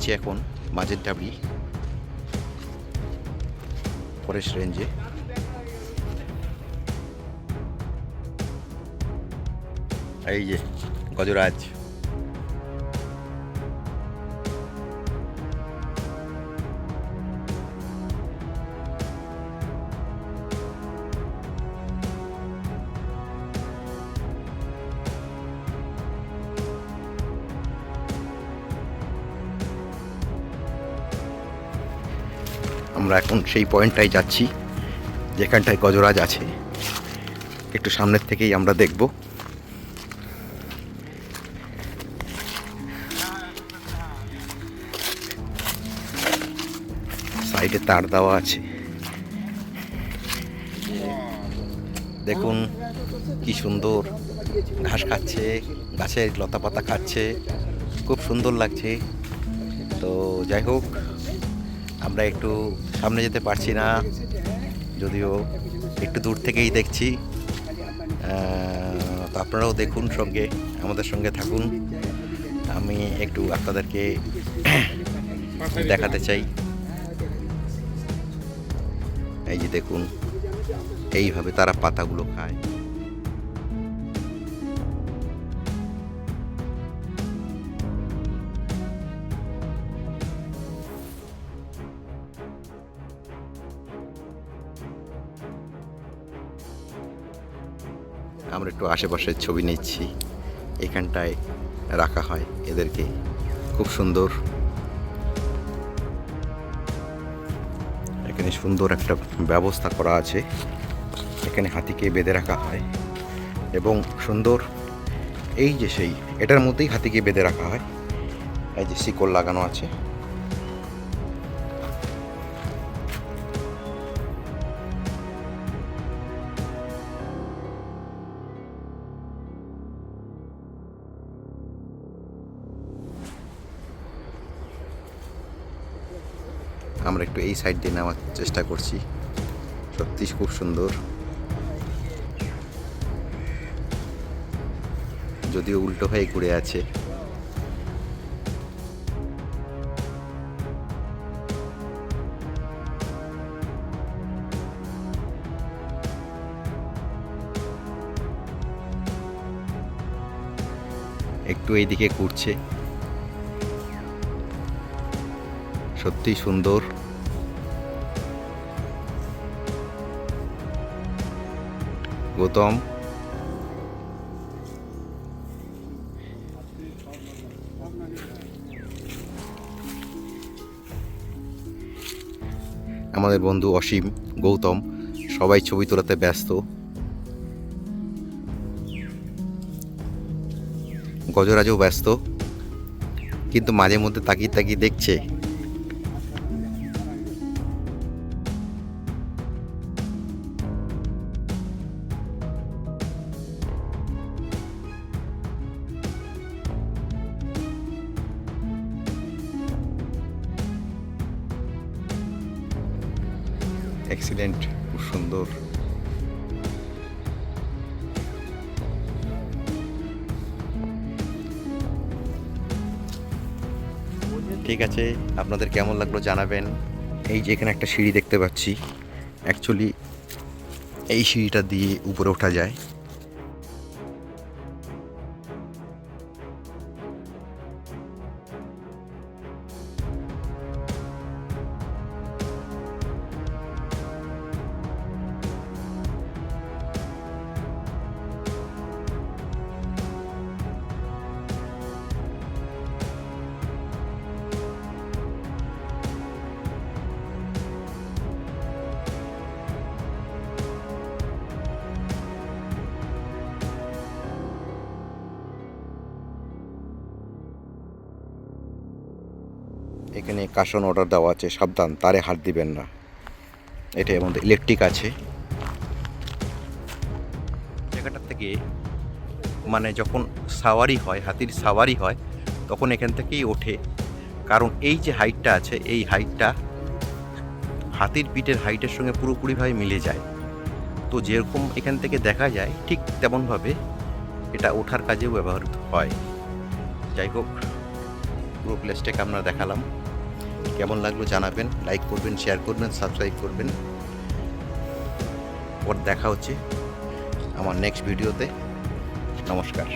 আছি এখন মাঝের ডাবি। ফরেস্ট রেঞ্জে। এই যে গজরাজ। আমরা এখন সেই পয়েন্টটাই যাচ্ছি, যেখানটায় গজরাজ আছে। একটু সামনের থেকেই আমরা দেখব। সাইডে তার দেওয়া আছে। দেখুন কি সুন্দর ঘাস খাচ্ছে, গাছের লতা পাতা খাচ্ছে, খুব সুন্দর লাগছে। তো যাই হোক আমরা একটু সামনে যেতে পারছি না। যদিও একটু দূর থেকেই দেখছি। তো আপনারাও দেখুন সঙ্গে, আমাদের সঙ্গে থাকুন। আমি একটু আপনাদেরকে দেখাতে চাই। এই যে দেখুন, এইভাবে তারা পাতাগুলো খায়। আমরা একটু আশেপাশের ছবি নিচ্ছি। এখানটায় রাখা হয় এদেরকে। খুব সুন্দর। এখানে সুন্দর একটা ব্যবস্থা করা আছে। এখানে হাতিকে বেঁধে রাখা হয়। এবং সুন্দর এই যে সেই, এটার মধ্যেই হাতিকে বেঁধে রাখা হয়। এই যে শিকড় লাগানো আছে। আমরা একটু এই সাইড দিয়ে নেওয়ার চেষ্টা করছি। সত্যি খুব সুন্দর। যদিও উল্টো হয়ে ঘুরে আছে। একটু এইদিকে ঘুরছে। সত্যি সুন্দর। গৌতম। আমাদের বন্ধু অসীম, গৌতম, সবাই ছবি তোলাতে ব্যস্ত। গজরাজও ব্যস্ত, কিন্তু মাঝে মধ্যে তাকিয়ে তাকিয়ে দেখছে এক্সিলেন্ট খুব সুন্দর। ঠিক আছে, আপনাদের কেমন লাগল জানাবেন। এই যে এখানে একটা সিঁড়ি দেখতে পাচ্ছি অ্যাকচুয়ালি এই সিঁড়িটা দিয়ে উপরে ওঠা যায়। এখানে কাশন অর্ডার দেওয়া আছে, সাবধান, তারে হাত দিবেন না। এটা এর মধ্যে ইলেকট্রিক আছে। জায়গাটার থেকে মানে যখন সাওয়ারি হয়, হাতির সাওয়ারি হয়, তখন এখান থেকেই ওঠে। কারণ এই যে হাইটটা আছে, এই হাইটটা হাতির পিঠের হাইটের সঙ্গে পুরোপুরিভাবে মিলে যায়। তো যেরকম এখান থেকে দেখা যায়, ঠিক তেমনভাবে এটা ওঠার কাজেও ব্যবহৃত হয়। যাই হোক, পুরো প্লেসটাকে আমরা দেখালাম। কেমন লাগল জানাবেন লাইক করবেন শেয়ার করবেন সাবস্ক্রাইব করবেন। পর দেখা হচ্ছে আমার নেক্সট ভিডিওতে নমস্কার।